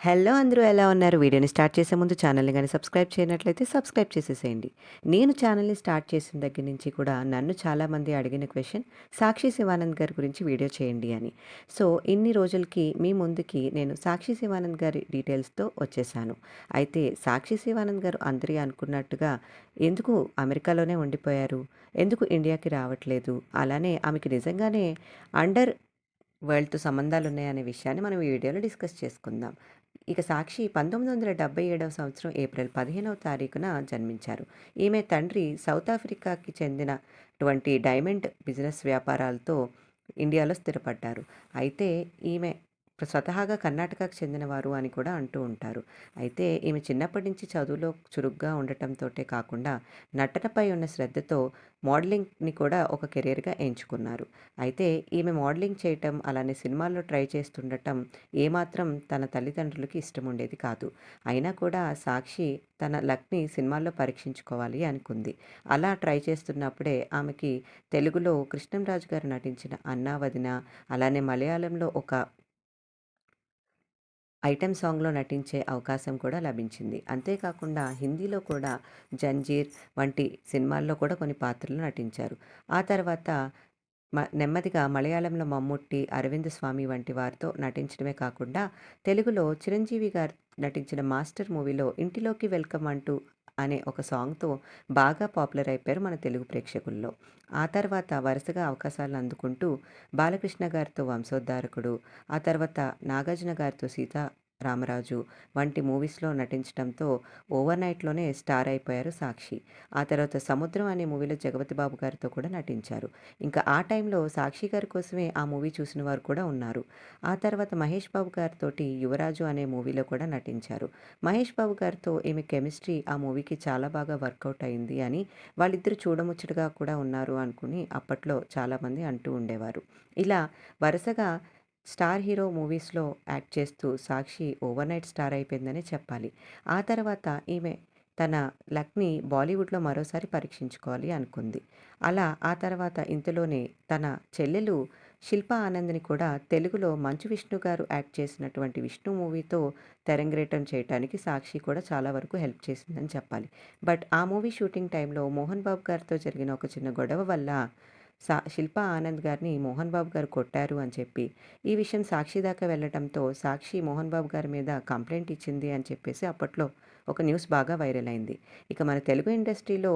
Hello అందరూ ఎలా ఉన్నారు? వీడియోని స్టార్ట్ చేసే ముందు ఛానల్‌ని కానీ సబ్స్క్రైబ్ చేయనట్లయితే సబ్స్క్రైబ్ చేసేసేయండి. నేను ఛానల్‌ని స్టార్ట్ చేసిన దగ్గర నుంచి కూడా నన్ను చాలామంది అడిగిన క్వశ్చన్ సాక్షి శివానంద్ గారి గురించి వీడియో చేయండి అని. సో, ఇన్ని రోజులకి మీ ముందుకి నేను సాక్షి శివానంద్ గారి డీటెయిల్స్‌తో వచ్చేసాను. అయితే సాక్షి శివానంద్ గారు అందరి అనుకున్నట్టుగా ఎందుకు అమెరికాలోనే ఉండిపోయారు? ఎందుకు ఇండియాకి రావట్లేదు? అలానే ఆమెకి నిజంగానే అండర్ వరల్డ్‌తో సంబంధాలు ఉన్నాయనే విషయాన్ని మనం ఈ వీడియోలో డిస్కస్ చేసుకుందాం. ఇక సాక్షి 1977వ సంవత్సరం ఏప్రిల్ 15వ తారీఖున జన్మించారు. ఈమె తండ్రి సౌత్ ఆఫ్రికాకి చెందినటువంటి డైమండ్ బిజినెస్ వ్యాపారాలతో ఇండియాలో స్థిరపడ్డారు. అయితే ఈమె స్వతహాగా కర్ణాటకకు చెందినవారు అని కూడా అంటూ ఉంటారు. అయితే ఈమె చిన్నప్పటి నుంచి చదువులో చురుగ్గా ఉండటంతోటే కాకుండా నటనపై ఉన్న శ్రద్ధతో మోడలింగ్‌ని కూడా ఒక కెరియర్‌గా ఎంచుకున్నారు. అయితే ఈమె మోడలింగ్ చేయటం, అలానే సినిమాల్లో ట్రై చేస్తుండటం ఏమాత్రం తన తల్లిదండ్రులకి ఇష్టం ఉండేది కాదు. అయినా కూడా సాక్షి తన లక్‌ని సినిమాల్లో పరీక్షించుకోవాలి అనుకుంది. అలా ట్రై చేస్తున్నప్పుడే ఆమెకి తెలుగులో కృష్ణంరాజు గారు నటించిన 'అన్నా వదిన' అలానే మలయాళంలో ఒక ఐటెం సాంగ్‌లో నటించే అవకాశం కూడా లభించింది. అంతేకాకుండా హిందీలో కూడా 'జంజీర్' వంటి సినిమాల్లో కూడా కొన్ని పాత్రలు నటించారు. ఆ తర్వాత మ నెమ్మదిగా మలయాళంలో మమ్ముట్టి, అరవింద్ స్వామి వంటి వారితో నటించడమే కాకుండా తెలుగులో చిరంజీవి గారు నటించిన 'మాస్టర్' మూవీలో 'ఇంటిలోకి వెల్కమ్' అంటూ అనే ఒక సాంగ్‌తో బాగా పాపులర్ అయిపోయారు మన తెలుగు ప్రేక్షకుల్లో. ఆ తర్వాత వరుసగా అవకాశాలను అందుకుంటూ బాలకృష్ణ గారితో 'వంశోద్ధారకుడు', ఆ తర్వాత నాగార్జున గారితో రామరాజు వంటి మూవీస్‌లో నటించడంతో ఓవర్‌నైట్‌లోనే స్టార్ అయిపోయారు సాక్షి. ఆ తర్వాత 'సముద్రం' అనే మూవీలో జగపతి బాబు గారితో కూడా నటించారు. ఇంకా ఆ టైంలో సాక్షి గారి కోసమే ఆ మూవీ చూసిన వారు కూడా ఉన్నారు. ఆ తర్వాత మహేష్ బాబు గారితోటి 'యువరాజు' అనే మూవీలో కూడా నటించారు. మహేష్ బాబు గారితో ఈమె కెమిస్ట్రీ ఆ మూవీకి చాలా బాగా వర్కౌట్ అయింది అని వాళ్ళిద్దరూ చూడముచ్చటగా కూడా ఉన్నారు అనుకుని అప్పట్లో చాలామంది అంటూ ఉండేవారు. ఇలా వరుసగా స్టార్ హీరో మూవీస్‌లో యాక్ట్ చేస్తూ సాక్షి ఓవర్‌నైట్ స్టార్ అయిపోయిందనే చెప్పాలి. ఆ తర్వాత ఈమె తన లక్‌ని బాలీవుడ్‌లో మరోసారి పరీక్షించుకోవాలి అనుకుంది. అలా ఆ తర్వాత ఇంతలోనే తన చెల్లెలు శిల్పా ఆనంద్‌ని కూడా తెలుగులో మంచు విష్ణు గారు యాక్ట్ చేసినటువంటి 'విష్ణు' మూవీతో తెరంగేట్రం చేయటానికి సాక్షి కూడా చాలా వరకు హెల్ప్ చేసిందని చెప్పాలి. బట్ ఆ మూవీ షూటింగ్ టైంలో మోహన్ బాబు గారితో జరిగిన ఒక చిన్న గొడవ వల్ల సా శిల్పా ఆనంద్ గారిని మోహన్ బాబు గారు కొట్టారు అని చెప్పి, ఈ విషయం సాక్షి దాకా వెళ్ళటంతో సాక్షి మోహన్ బాబు గారి మీద కంప్లైంట్ ఇచ్చింది అని చెప్పేసి అప్పట్లో ఒక న్యూస్ బాగా వైరల్ అయింది. ఇక మన తెలుగు ఇండస్ట్రీలో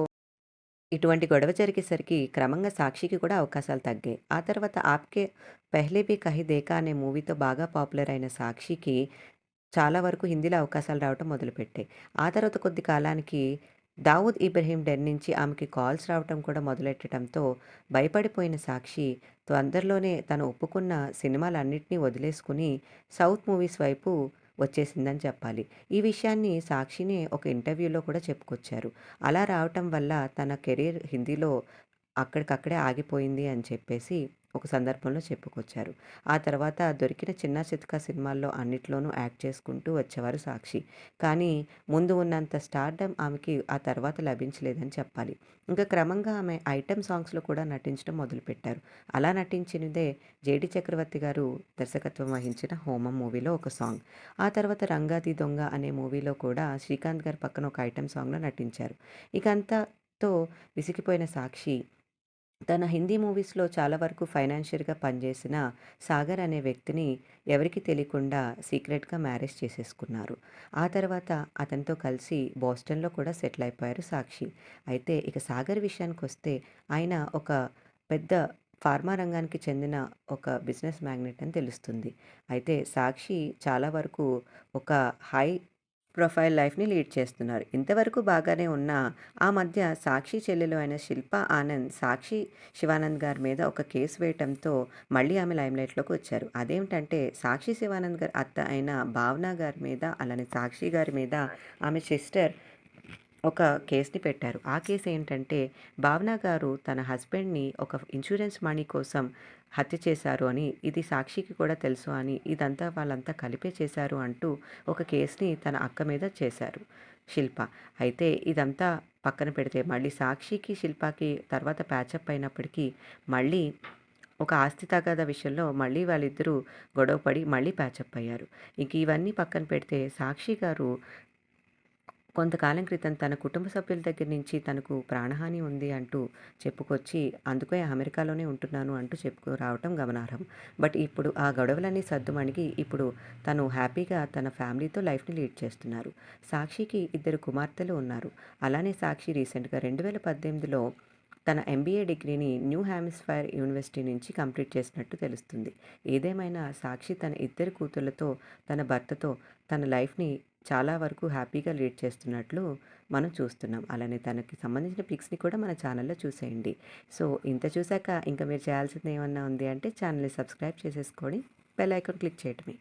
ఇటువంటి గొడవ జరిగేసరికి క్రమంగా సాక్షికి కూడా అవకాశాలు తగ్గాయి. ఆ తర్వాత 'ఆప్కే పెహ్లే భీ కహి దేకా అనే మూవీతో బాగా పాపులర్ అయిన సాక్షికి చాలా వరకు హిందీలో అవకాశాలు రావటం మొదలుపెట్టాయి. ఆ తర్వాత కొద్ది కాలానికి దావూద్ ఇబ్రహీం డెన్ నుంచి ఆమెకి కాల్స్ రావటం కూడా మొదలెట్టడంతో భయపడిపోయిన సాక్షి తొందరలోనే తను ఒప్పుకున్న సినిమాలన్నింటినీ వదిలేసుకుని సౌత్ మూవీస్ వైపు వచ్చేసిందని చెప్పాలి. ఈ విషయాన్ని సాక్షినే ఒక ఇంటర్వ్యూలో కూడా చెప్పుకొచ్చారు. అలా రావటం వల్ల తన కెరీర్ హిందీలో అక్కడికక్కడే ఆగిపోయింది అని చెప్పేసి ఒక సందర్భంలో చెప్పుకొచ్చారు. ఆ తర్వాత దొరికిన చిన్న చితకా సినిమాల్లో అన్నిట్లోనూ యాక్ట్ చేసుకుంటూ వచ్చేవారు సాక్షి. కానీ ముందు ఉన్నంత స్టార్డమ్ ఆమెకి ఆ తర్వాత లభించలేదని చెప్పాలి. ఇంకా క్రమంగా ఆమె ఐటెం సాంగ్స్‌లో కూడా నటించడం మొదలుపెట్టారు. అలా నటించినదే జేడి చక్రవర్తి గారు దర్శకత్వం వహించిన 'హోమం' మూవీలో ఒక సాంగ్. ఆ తర్వాత 'రంగాది దొంగ' అనే మూవీలో కూడా శ్రీకాంత్ గారి పక్కన ఒక ఐటెం సాంగ్‌లో నటించారు. ఇక అంతతో విసిగిపోయిన సాక్షి తన హిందీ మూవీస్‌లో చాలా వరకు ఫైనాన్షియల్‌గా పనిచేసిన సాగర్ అనే వ్యక్తిని ఎవరికి తెలియకుండా సీక్రెట్‌గా మ్యారేజ్ చేసేసుకున్నారు. ఆ తర్వాత అతనితో కలిసి బోస్టన్‌లో కూడా సెటిల్ అయిపోయారు సాక్షి. అయితే ఇక సాగర్ విషయానికి వస్తే ఆయన ఒక పెద్ద ఫార్మా రంగానికి చెందిన ఒక బిజినెస్ మ్యాగ్నెట్ అని తెలుస్తుంది. అయితే సాక్షి చాలా వరకు ఒక హై ప్రొఫైల్ లైఫ్‌ని లీడ్ చేస్తున్నారు. ఇంతవరకు బాగానే ఉన్నా ఆ మధ్య సాక్షి చెల్లెలు అయిన శిల్పా ఆనంద్ సాక్షి శివానంద్ గారి మీద ఒక కేసు వేయటంతో మళ్ళీ ఆమె లైమ్‌లైట్‌లోకి వచ్చారు. అదేమిటంటే సాక్షి శివానంద్ గారి అత్త అయిన భావన గారి మీద అలానే సాక్షి గారి మీద ఆమె సిస్టర్ ఒక కేసుని పెట్టారు. ఆ కేసు ఏంటంటే భావన గారు తన హస్బెండ్‌ని ఒక ఇన్సూరెన్స్ మనీ కోసం హత్య చేశారు అని, ఇది సాక్షికి కూడా తెలుసు అని, ఇదంతా వాళ్ళంతా కలిపే చేశారు అంటూ ఒక కేసుని తన అక్క మీద చేశారు శిల్ప. అయితే ఇదంతా పక్కన పెడితే మళ్ళీ సాక్షికి, శిల్పకి తర్వాత ప్యాచప్ అయినప్పటికీ మళ్ళీ ఒక ఆస్తి తగాద విషయంలో మళ్ళీ వాళ్ళిద్దరూ గొడవపడి మళ్ళీ ప్యాచప్ అయ్యారు. ఇంక ఇవన్నీ పక్కన పెడితే సాక్షి గారు కొంతకాలం క్రితం తన కుటుంబ సభ్యుల దగ్గర నుంచి తనకు ప్రాణహాని ఉంది అంటూ చెప్పుకొచ్చి అందుకే అమెరికాలోనే ఉంటున్నాను అంటూ చెప్పుకు రావటం గమనార్హం. బట్ ఇప్పుడు ఆ గొడవలన్నీ సద్దుమణిగి ఇప్పుడు తను హ్యాపీగా తన ఫ్యామిలీతో లైఫ్‌ని లీడ్ చేస్తున్నారు. సాక్షికి ఇద్దరు కుమార్తెలు ఉన్నారు. అలానే సాక్షి రీసెంట్‌గా 2018లో తన ఎంబీఏ డిగ్రీని న్యూ హ్యామిస్ఫైర్ యూనివర్సిటీ నుంచి కంప్లీట్ చేసినట్టు తెలుస్తుంది. ఏదేమైనా సాక్షి తన ఇద్దరు కూతుళ్ళతో, తన భర్తతో తన లైఫ్‌ని చాలా వరకు హ్యాపీగా లీడ్ చేస్తున్నట్లు మనం చూస్తున్నాం. అలానే తనకి సంబంధించిన పిక్స్‌ని కూడా మన ఛానల్‌లో చూసేయండి. సో, ఇంత చూసాక ఇంకా మీరు చేయాల్సింది ఏమన్నా ఉంది అంటే ఛానల్‌ని సబ్స్క్రైబ్ చేసేసుకొని బెల్ ఐకాన్ క్లిక్ చేయటమే.